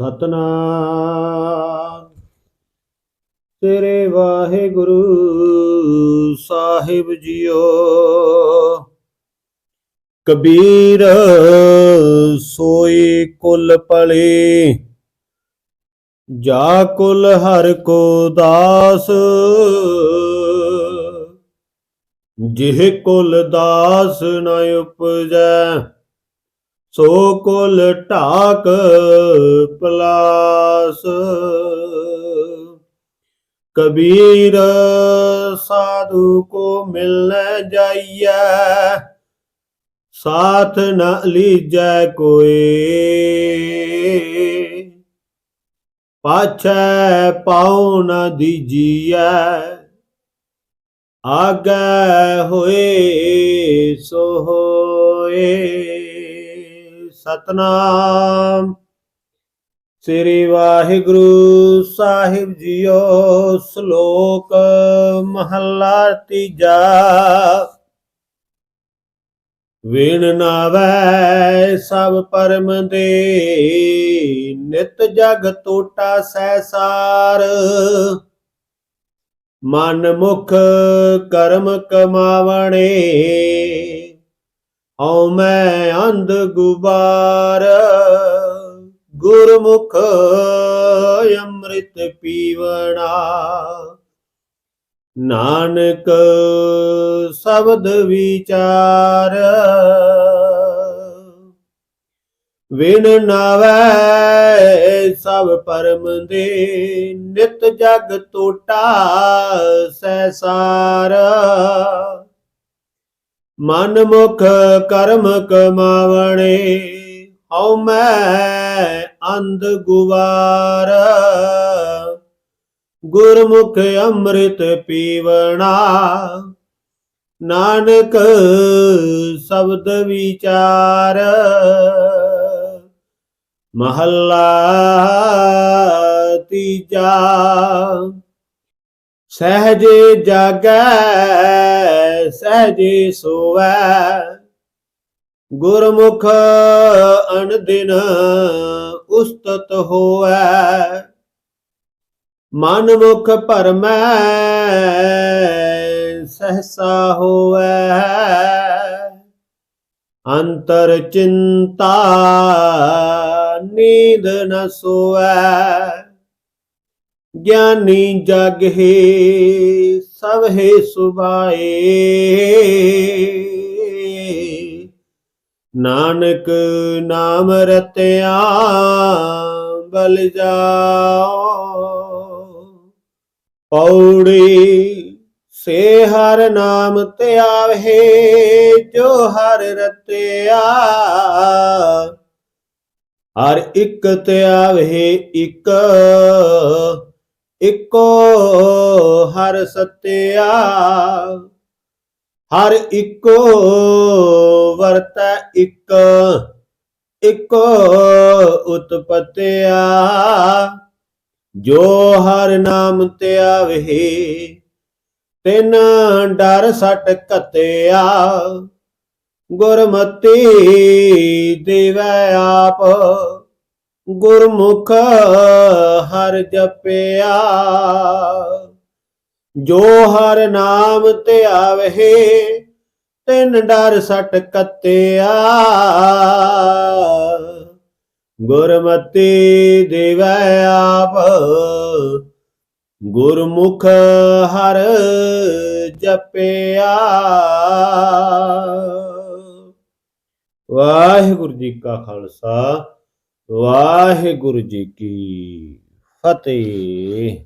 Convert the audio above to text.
ਸਤਨਾਮ। ਤੇਰੇ ਵਾਹਿਗੁਰੂ ਸਾਹਿਬ ਜੀਓ। ਕਬੀਰ ਸੋਈ ਕੁਲ ਪਲੇ, ਜਾ ਕੁਲ ਹਰ ਕੋ ਦਾਸ। ਜਿਹ ਕੁਲ ਦਾਸ ਨ ਉਪਜੈ ਸੋ ਕੁਲ ਢਾਕ ਪਲਾਸ। ਕਬੀਰ ਸਾਧੂ ਕੋ ਮਿਲਨ ਜਾਈਐ, ਸਾਥ ਨ ਲੀਜੈ ਕੋਏ ਪਾਛੈ ਪਾਉ ਨ ਦੀਜੀਐ, ਆਗੈ ਹੋਏ ਸੋ ਹੋਏ। ਸਤਨਾਮ। ਸ੍ਰੀ ਵਾਹਿਗੁਰੂ ਸਾਹਿਬ ਜੀਓ ਸ਼ਲੋਕ ਮਹੱਲਾ ਤੀਜਾ। ਵਿਣ ਨਾਵੈ ਸਭ ਪਰਮ ਦੇ, ਨਿਤ ਜਗ ਟੋਟਾ ਸੈਸਾਰ ਮਨ ਮੁਖ ਕਰਮ ਕਮਾਵਣੇ ਹਉ ਮੈਂ ਅੰਧ ਗੁਬਾਰ, ਗੁਰਮੁਖ ਅੰਮ੍ਰਿਤ ਪੀਵਣਾ। ਨਾਨਕ ਸ਼ਬਦ ਵਿਚਾਰ ਵਿਣ ਨਾਵੈ ਸਭ ਪਰਮ ਦੇ, ਨਿਤ ਜਗ ਟੋਟਾ ਸੈਸਾਰ ਮਨ ਮੁਖ ਕਰਮ ਕਮਾਵਣੇ, ਹਉ ਮੈਂ ਅੰਧ ਗੁਵਾਰ। ਗੁਰਮੁਖ ਅੰਮ੍ਰਿਤ ਪੀਵਣਾ, ਨਾਨਕ ਸ਼ਬਦ ਵਿਚਾਰ। ਮਹੱਲਾ ਤੀਜਾ ਸਹਜੇ ਜਾਗੈ, ਸਹਜੇ ਸੋਵੈ। ਗੁਰਮੁਖ ਅਣਦਿਨ ਉਸਤਤ ਹੋਵੈ। ਮਨ ਮੁਖ ਭਰਮੈ, ਸਹਸਾ ਹੋਵੈ। ਅੰਤਰ ਚਿੰਤਾ, ਨੀਂਦ ਨ ਸੋਵੈ। ਗਿਆਨੀ ਜਗ ਹੈ, ਸਭ ਹੈ ਸੁਭਾਏ। ਨਾਨਕ ਨਾਮ ਰਤਿਆ, ਬਲ ਜਾਓ। ਪੌੜੀ ਸੇ ਹਰ ਨਾਮ ਧਿਆਵੇ ਜੋ ਹਰ ਰਤਿਆ। ਹਰ ਇੱਕ ਧਿਆਵੇ ਇੱਕ ਇੱਕੋ ਹਰ ਸਤਿਆ। ਹਰ ਇੱਕੋ ਵਰਤੈ ਇੱਕ, ਇੱਕੋ ਉਤਪਤਿਆ। ਜੋ ਹਰ ਨਾਮ ਧਿਆਵੇ ਤਿਨ ਡਰ ਸਟ ਕਤਿਆ ਗੁਰਮਤੀ ਦੇਵੈ ਆਪ ਗੁਰਮੁਖ ਹਰ ਜਪਿਆ। ਜੋ ਹਰ ਨਾਮ ਤੇ ਆਵੇ ਤਿੰਨ ਡਰ ਸਟ ਕਤਿਆ। ਗੁਰਮਤੀ ਦੇਵੈ ਆਪ, ਗੁਰਮੁਖ ਹਰ ਜਪਿਆ। ਵਾਹਿਗੁਰੂ ਜੀ ਕਾ ਖਾਲਸਾ ਵਾਹਿਗੁਰੂ ਜੀ ਕੀ ਫਤਿਹ।